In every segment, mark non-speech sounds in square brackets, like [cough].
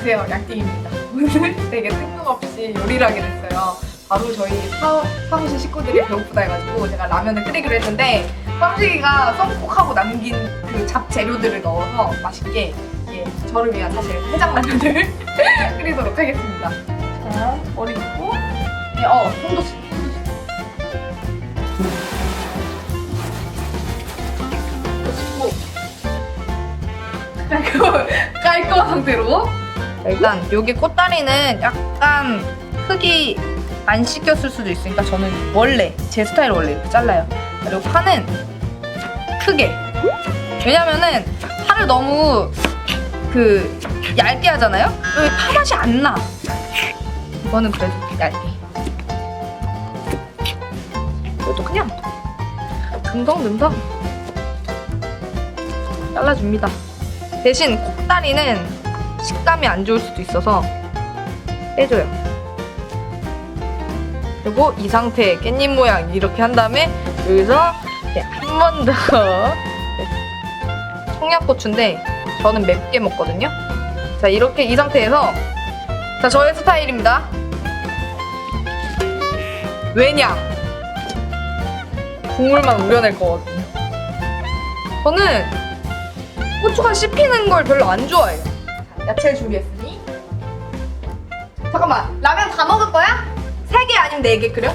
안녕하세요 양띵입니다 오늘 되게 뜬금없이 요리를 하게 됐어요 바로 저희 사, 사무실 식구들이 배고프다 해가지고 제가 라면을 끓이기로 했는데 썸식이가 썸콕하고 남긴 그 잡재료들을 넣어서 맛있게 예, 저를 위한 사실 해장라면을 끓이도록 하겠습니다 자 머리 붓고 예, 어 깔끔, 깔끔한 상태로 일단 여기 꽃다리는 약간 흙이 안 씻겼을 수도 있으니까 저는 원래 제 스타일 원래 이렇게 잘라요. 그리고 파는 크게. 왜냐면은 파를 너무 그 얇게 하잖아요? 여기 파 맛이 안 나. 이거는 그래도 얇게. 이것도 그냥 듬성듬성 잘라줍니다. 대신 콕다리는 식감이 안 좋을 수도 있어서 빼줘요. 그리고 이 상태 깻잎 모양 이렇게 한 다음에 여기서 한 번 더 [laughs] 청양고추인데 저는 맵게 먹거든요. 자 이렇게 이 상태에서 자 저의 스타일입니다. 왜냐? 국물만 우려낼 거거든요. 저는 고추가 씹히는 걸 별로 안 좋아해요. 자, 야채 준비했으니. 잠깐만, 라면 다 먹을 거야? 세 개 아니면 네 개 끓여?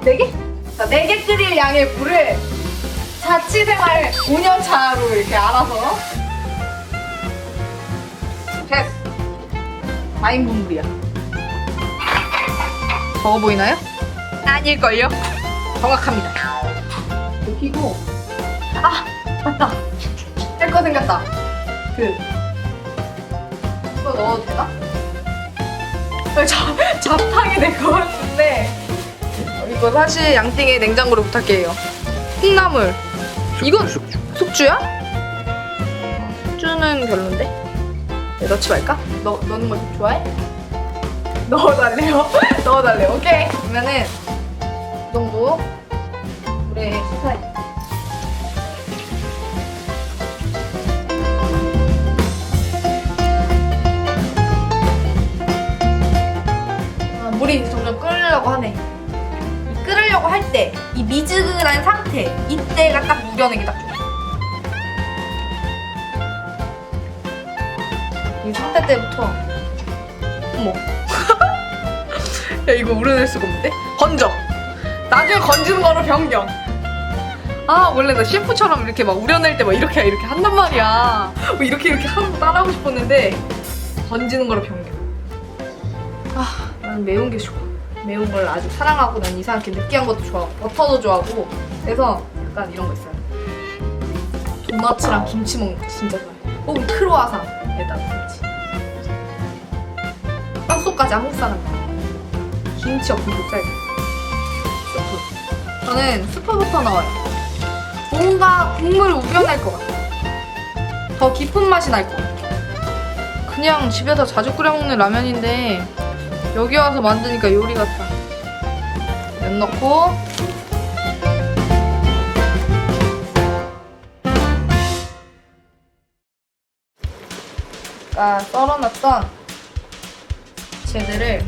네 개? 자, 네 개 끓일 양의 물을 자취생활 5년 차로 이렇게 알아서. 됐어. 4인분 물이야. 적어 보이나요? 아닐걸요? 정확합니다. 여기고. 아, 맞다. 할 거 생겼다. 그 이거 넣어도 되나? 어, 잡 잡탕이 될것 같은데 어, 이거 사실 양띵의 냉장고를 부탁해요. 콩나물. 이건 숙주야? 숙주는 별론데. 네, 넣지 말까? 넣 넣는 거좀 좋아해? 넣어달래요. [laughs] 넣어달래요. 오케이. 그러면은 이 정도 물에 스타일. 물이 점점 끓으려고 하네. 이 끓으려고 할 때, 이 미지근한 상태, 이때가 딱 우려내기 딱 좋아. 이 상태 때부터, 어머. [laughs] 야, 이거 우려낼 수가 없는데? 건져! 나중에 건지는 거로 변경. 아, 원래 나 셰프처럼 이렇게 막 우려낼 때 막 이렇게 이렇게 한단 말이야. 뭐 이렇게 이렇게 하고 따라하고 싶었는데, 건지는 거로 변경. 아, 나는 매운 게 좋아. 매운 걸 아주 사랑하고 난 이상하게 느끼한 것도 좋아하고 버터도 좋아하고 그래서 약간 이런 거 있어요. 도너츠랑 김치 먹는 거 진짜 좋아해. 혹은 크로아상에다가 김치. 빵소까지 한국 사람. 김치 없으면 못. 스프. 저는 스프부터 넣어요. 뭔가 국물 우려낼 것 같아. 더 깊은 맛이 날 것 같아. 그냥 집에서 자주 끓여 먹는 라면인데 여기 와서 만드니까 요리 같아. 면 넣고 아까 썰어놨던 채들을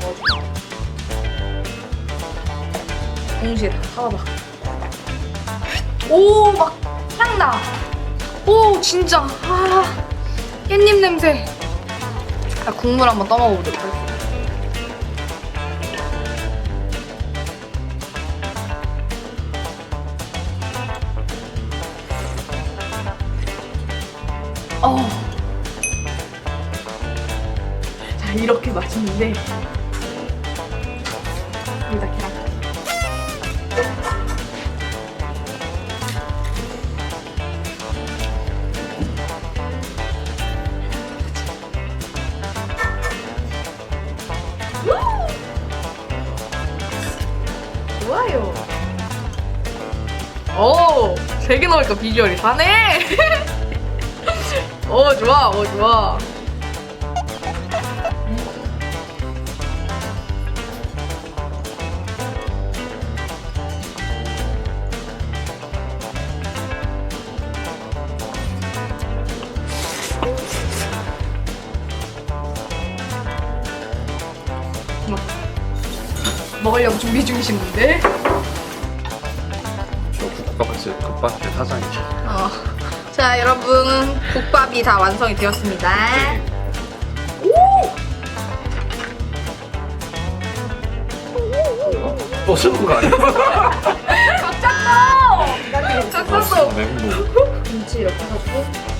넣어줘. 동시에 다 사와봐. 오, 막 향 나. 오, 진짜. 아, 깻잎 냄새. 자, 국물 한번 떠먹어보도록 하겠 어. 자, 이렇게 맛있는데. 여기다 계란. 좋아요. 오, 세개 넣으니까 비주얼이 다네. [laughs] 어 좋아 어 좋아. 먹으려고 준비 중이신 분들. 저 국밥을 급박히 사장이죠 아 어. 자, 여러분 국밥이 다 완성이 되었습니다. 또 쓰는 거 아니야? 짝짝어! 맹무. 김치 이렇게 하고.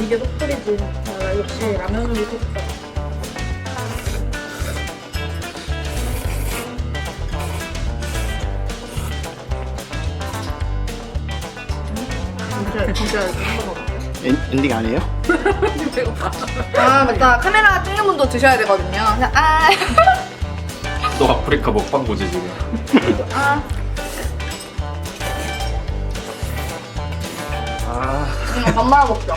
이게 속풀이지. 야, 나 역시 라면으로 끓였다. 진짜 진짜 한번. 엔, 엔딩 아니에요? 아 맞다 카메라 찍는 분도 드셔야 되거든요. 그냥 아. 너 아프리카 먹방 보지 지금. 아. 아. 응, 밥 말아 먹자.